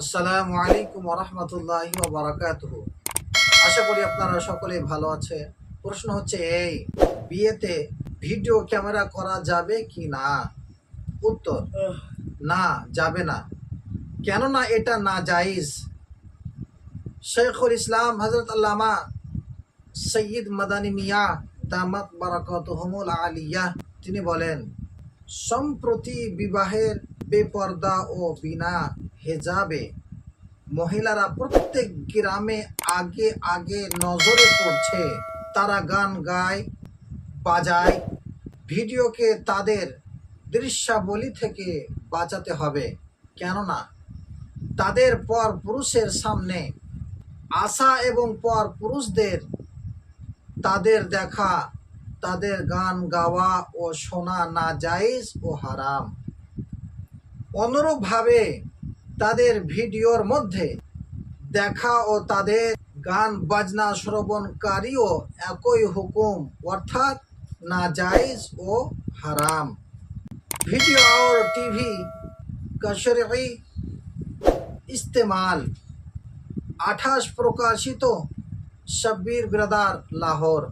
আসসালামু আলাইকুম রহমতুল্লাহ বারাকাতুহ আশা করি আপনারা সকলে ভালো আছে। প্রশ্ন হচ্ছে এই বিয়েতে ভিডিও ক্যামেরা করা যাবে কি না? উত্তর না যাবে না। কেননা এটা না জায়েজ শেখুল ইসলাম হজরত আল্লামা সৈয়দ মাদানী মিয়া দামাত বারাকাতুহুমুল আলিয়া তিনি বলেন সম্প্রতি বিবাহের বেপর্দা ও বিনা হেজাবে মহিলারা প্রত্যেক গ্রামে আগে আগে নজরে পড়ছে। তারা গান গায়, বাজায়। ভিডিওকে তাদের দৃশ্যাবলী থেকে বাঁচাতে হবে। কেননা, তাদের পর পুরুষের সামনে আশা এবং পর পুরুষদের তাদের দেখা তাদের গান গাওয়া ও শোনা না জায়জ ও হারাম। অনুরূপভাবে তাদের ভিডিওর মধ্যে দেখা ও তাদের গান, বাজনা, শ্রবণকারীও একই হুকুম, অর্থাৎ না জায়জ ও হারাম। ভিডিও আর টিভি কাশরি ইস্তেমাল, আঠাশ প্রকাশিত শব্বির গ্রদার লাহোর।